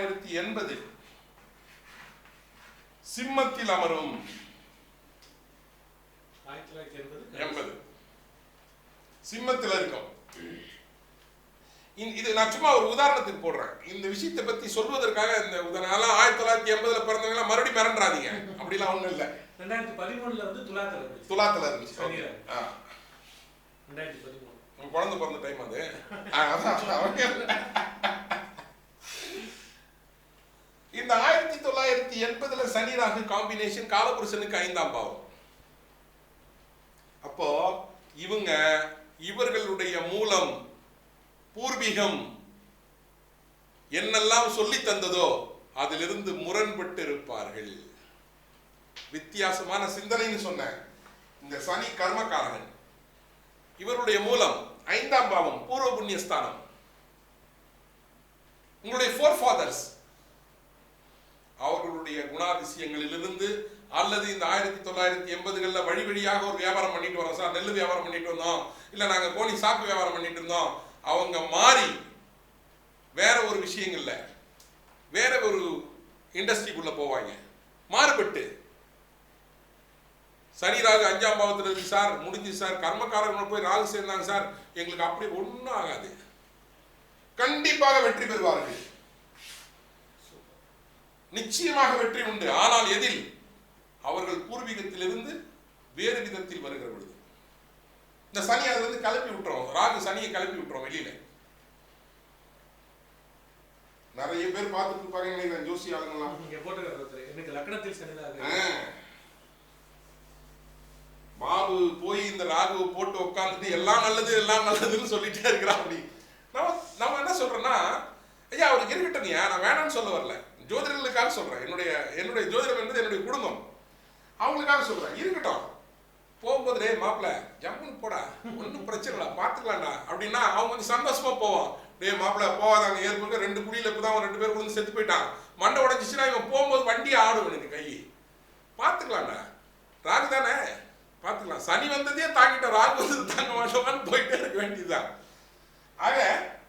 தொள்ளாயிரத்தி எண்பதில் சிம்மத்தில் அமரும். எண்பது? சிம்மத்தில் இருக்கும் இது நான் சும்மா ஒரு உதாரணத்துக்கு போடுறேன். இந்த விஷயத்தை பத்தி சொல்வதற்காக இந்த உதாரணம் ஆயிரத்தி தொள்ளாயிரத்தி எண்பதுல பிறந்தவங்க மறுபடியும் மிரண்டாதீங்க அப்படிலாம் ஒண்ணும் இல்ல. ரெண்டாயிரத்தி பதிமூணுல வந்து துலாத்துல துலாத்துல இருந்துச்சு. ரெண்டாயிரத்தி பதிமூணு. குழந்தை பிறந்த டைம் அது. அதான். தொள்ளாயிரத்தி எண்பதுல சனி ராகு காம்பினேஷன் காலபுருஷனுக்கு ஐந்தாம் பாவம். அப்போ இவங்க இவர்களுடைய மூலம் பூர்வீகம் என்னெல்லாம் சொல்லி தந்ததோ அதிலிருந்து முரண்பட்டு இருப்பார்கள் வித்தியாசமான சிந்தனைன்னு சொன்னேன். இந்த சனி கர்மகாரகன் இவருடைய மூலம் ஐந்தாம் பாவம் பூர்வ புண்ணியஸ்தானம். உங்களுடைய ஃபோர் ஃபாதர்ஸ் அவர்களுடைய குணாதிசயங்களிலிருந்து அல்லது இந்த ஆயிரத்தி தொள்ளாயிரத்தி எண்பதுகளில் வழி வழியாக ஒரு வியாபாரம் பண்ணிட்டு வரோம். சார் நெல் வியாபாரம் பண்ணிட்டு வந்தோம். இல்லை நாங்கள் கோணி சாக்கு வியாபாரம் பண்ணிட்டு இருந்தோம். அவங்க மாறி வேற ஒரு விஷயங்கள்ல வேற ஒரு இண்டஸ்ட்ரிக்குள்ள போவாங்க. மாறுபட்டு. சனி ராகு அஞ்சாம் பாவத்தில் இருக்கு சார் முடிஞ்சு சார். கர்மக்காரர்கள் போய் ராகு சேர்ந்தாங்க சார். எங்களுக்கு அப்படி ஒன்றும் ஆகாது. கண்டிப்பாக வெற்றி பெறுவார்கள். நிச்சயமாக வெற்றி உண்டு. ஆனால் எதில்? அவர்கள் பூர்வீகத்திலிருந்து வேறு விதத்தில் வருகிற பொழுது. இந்த சனி இருந்து கிளப்பி விட்டுறோம் ராகு சனியை கிளப்பி விட்டுறோம் வெளியில. நிறைய பேர் பார்த்துட்டு இருப்பாங்க. நினைக்கிறேன் ஜோசி ஆளுங்களாம் இங்க போட்டுக்கிற எனக்கு லக்னத்தில் சனிதாக ஆ. பாபு போய் இந்த ராகுவை போட்டு உட்காந்துட்டு எல்லாம் நல்லது எல்லாம் நல்லதுன்னு சொல்லிட்டே இருக்கிறான் அப்படி. நம்ம நம்ம என்ன சொல்றோம்னா ஐயா அவருக்கு இருக்கட்டும்யா நான் வேணாம்னு சொல்ல வரல. ஜோதிடர்களுக்காக சொல்றேன். என்னுடைய என்னுடைய ஜோதிடம் என்பது என்னுடைய குடும்பம். அவங்களுக்காக சொல்றேன். இருக்கட்டும். போகும்போது டேய் மாப்பிள்ள ஜம்முன்னு போடா. ஒன்றும் பிரச்சனை இல்லை. பார்த்துக்கலாம்டா அப்படின்னா அவங்க கொஞ்சம் சந்தோஷமா போவோம் டேய் மாப்பிள்ள போவாதாங்க ஏற்கனவே ரெண்டு குடியில இப்பதான் அவன் ரெண்டு பேர் விழுந்து செத்து போயிட்டான். மண்டை உடஞ்சிச்சுன்னா இவன் போகும்போது வண்டி ஆடும் எனக்கு கை. பார்த்துக்கலாம்டா ராகு தானே? பார்த்துக்கலாம் சனி வந்ததே தாங்கிட்ட ராகு வந்தது தாங்க மாட்டோமான்னு போயிட்டே இருக்க வேண்டியதுதான். ஆக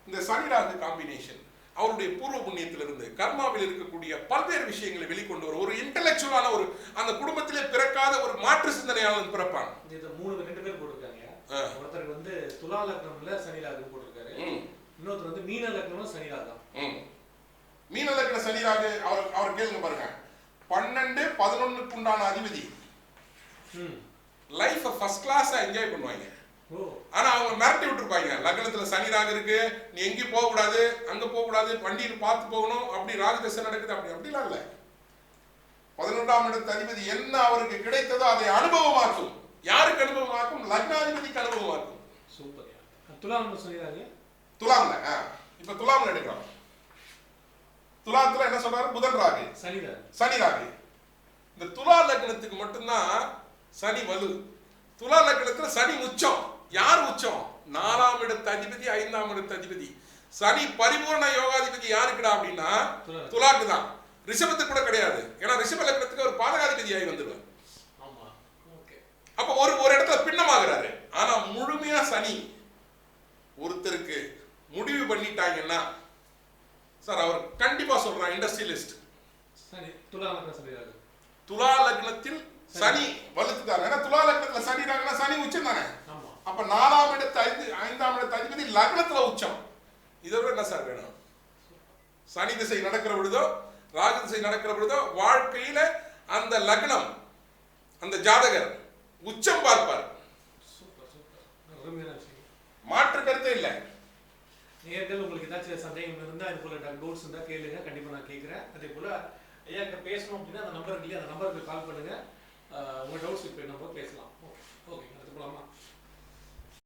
இந்த சனி ராகு காம்பினேஷன் அவருடைய பூர்வ புண்ணியத்திலிருந்து கர்மாவில் இருக்கக்கூடிய பல்வேறு விஷயங்களை வெளிக்கொண்டு வரும் ஒரு இன்டலெக்சுவலான ஒரு அந்த குடும்பத்திலே பிறக்காத ஒரு மாற்று சிந்தனையாளன் பிறப்பான். இது மூணு ரெண்டு பேர் போட்டிருக்காங்க. ஒருத்தருக்கு வந்து துலா லக்னம்ல சனி ராகு போட்டிருக்காரு. ம், இன்னொருத்தர் வந்து மீன லக்னமும் சனி ராகம் ம். மீன லக்ன சனி ராகு அவர் அவர் கேளுங்க பாருங்க. பன்னெண்டு பதினொன்னுக்கு உண்டான அதிபதி. ம். லைஃபை ஃபர்ஸ்ட் கிளாஸா என்ஜாய் பண்ணுவாங்க. ஓ. மிரட்டி விட்டுருப்பாங்க. லக்னத்துல சனி ராகு இருக்கு. நீ எங்கேயும் போக கூடாது அங்க போக கூடாது வண்டியில் பார்த்து போகணும். அப்படி ராகு தசை நடக்குது. அப்படி அப்படிலாம் இல்ல. பதினொன்றாம் இடத்து அதிபதி என்ன அவருக்கு கிடைத்ததோ அதை அனுபவமாக்கும். யாருக்கு அனுபவமாக்கும்? லக்னாதிபதிக்கு அனுபவமாக்கும். சூப்பர். துலாம் துலாம்ல இப்ப துலாம்ல எடுக்கிறோம் துலாத்துல என்ன சொல்றாரு? புதன் ராகு. சனி ராகு. இந்த துலா லக்னத்துக்கு மட்டும்தான் சனி வலு. துலா லக்னத்துல சனி உச்சம். யார் உச்சம்? நாலாம் இடத்து அதிபதி ஐந்தாம் இடத்து அதிபதி. சனி பரிபூர்ண யோகாதிபதி யாருக்குடா அப்படின்னா துலா. துலாக்கு. தான் ரிஷபத்துக்கு கூட கிடையாது. ஏன்னா ரிஷப லக்னத்துக்கு ஒரு பாதகாதிபதியாகி வந்துடுவார். ஆமா. ஓகே. அப்போ ஒரு ஒரு இடத்துல பின்னமாகிறாரு. ஆனா முழுமையா சனி ஒருத்தருக்கு முடிவு பண்ணிட்டாங்கன்னா சார் அவர் கண்டிப்பா சொல்றான் இண்டஸ்ட்ரியலிஸ்ட். துலா சனி லக்னத்தில் சனி வலுத்துட்டாங்க ஏன்னா துலா லக்னத்துல சனி ராகுனா சனி உச்சம் தானே. அப்ப நாலாம் இடத்து ஐந்து ஐந்தாம் இடத்து அதிபதி லக்னத்துல உச்சம். இதை விட என்ன சார் வேணும்? சனி திசை நடக்கிற பொழுதோ ராகு திசை நடக்கிற பொழுதோ வாழ்க்கையில அந்த லக்னம் அந்த ஜாதகர் உச்சம் பார்ப்பார். மாற்று கருத்தே இல்லை. நேர்கள் உங்களுக்கு ஏதாச்சும் சந்தேகம் இருந்தால் இது போல டவுட்ஸ் இருந்தால் கேளுங்க. கண்டிப்பாக நான் கேட்குறேன் அதே போல் ஐயா கிட்ட பேசணும் அப்படின்னா அந்த நம்பர் இல்லையா அந்த நம்பருக்கு கால் பண்ணுங்க. ஆஹ் உங்க டவுட்ஸ் இப்போ நம்ம பேசலாம். ஓகே அடுத்து போலாமா?